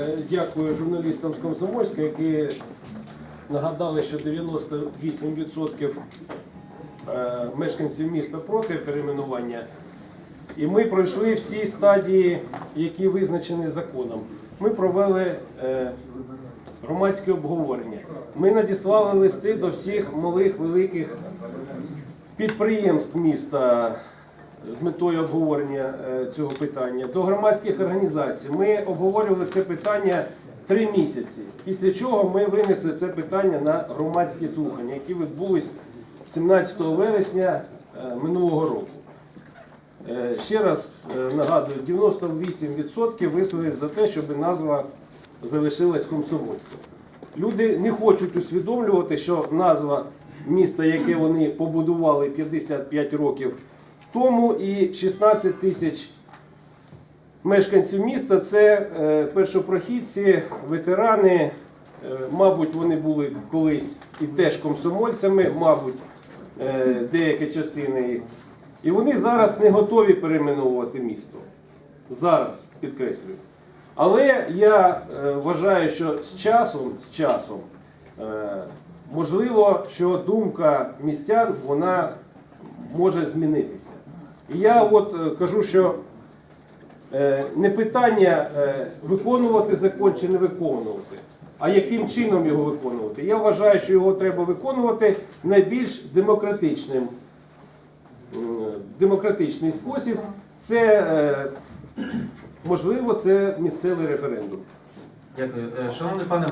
Е, Дякую журналістам з Комсомольська, які нагадали, що 98% е, мешканців міста проти перейменування. І ми пройшли всі стадії, які визначені законом. Ми провели е, громадське обговорення. Ми надіслали листи до всіх малих великих підприємств міста з метою обговорення е, цього питання, до громадських організацій. Ми обговорювали це питання три місяці. Після чого ми винесли це питання на громадські слухання, які відбулись 17 вересня е, минулого року. Е, Ще раз нагадую, 98% висловились за те, щоб назва залишилась комсомольська. Люди не хочуть усвідомлювати, що назва міста, яке вони побудували 55 років тому, і 16 тисяч мешканців міста це е, першопрохідці, ветерани. Е, Мабуть, вони були колись і теж комсомольцями, мабуть, е, деякі частини їх. І вони зараз не готові перейменовувати місто. Зараз підкреслюю. Але я вважаю, що з часом, з часом, можливо, що думка містян вона може змінитися. І я от е, кажу, що е, не питання е, виконувати закон чи не виконувати, а яким чином його виконувати. Я вважаю, що його треба виконувати найбільш демократичним демократичний спосіб. Це можливо, це місцевий референдум. Дякую. Шановний пане